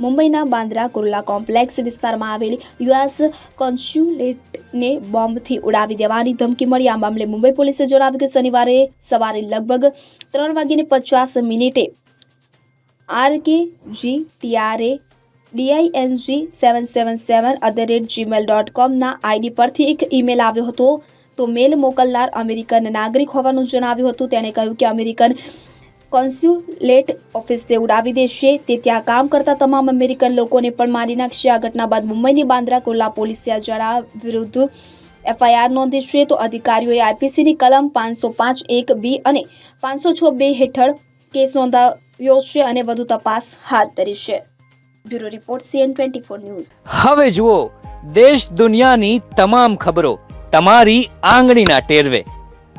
મુંબઈના બાંદ્રા કુર્લા કોમ્પ્લેક્સ વિસ્તારમાં આવેલી યુએસ કોન્સ્યુલેટને બોમ્બથી ઉડાવી દેવાની ધમકી મળી. આ મામલે મુંબઈ પોલીસે જણાવ્યું કે શનિવારે સવારે લગભગ ત્રણ વાગીને પચાસ મિનિટે R K G T R A D I N G seven seven seven at the rate Gmail dot કોમના ID પરથી એક ઈમેલ આવ્યો હતો. તો મેલ મોકલનાર અમેરિકન નાગરિક હોવાનું જણાવ્યું હતું. તેણે કહ્યું કે અમેરિકન કોન્સ્યુલેટ ઓફિસ તે ઉડાવી દેશે. તે ત્યાં કામ કરતા તમામ અમેરિકન લોકોને પણ મારી નાખશે. આ ઘટના બાદ મુંબઈની બાંદ્રા કુર્લા પોલીસે જણા વિરુદ્ધ એફઆઈઆર નોંધી છે. તો અધિકારીઓએ આઈપીસીની કલમ પાંચસો પાંચ એક બી અને પાંચસો છ બે હેઠળ કેસ નોંધાવ્યો છે અને વધુ તપાસ હાથ ધરી છે. Bureau report CN twenty four news. હવે જુઓ, દેશ દુનિયાની તમામ ખબરો તમારી આંગળીના ટેરવે.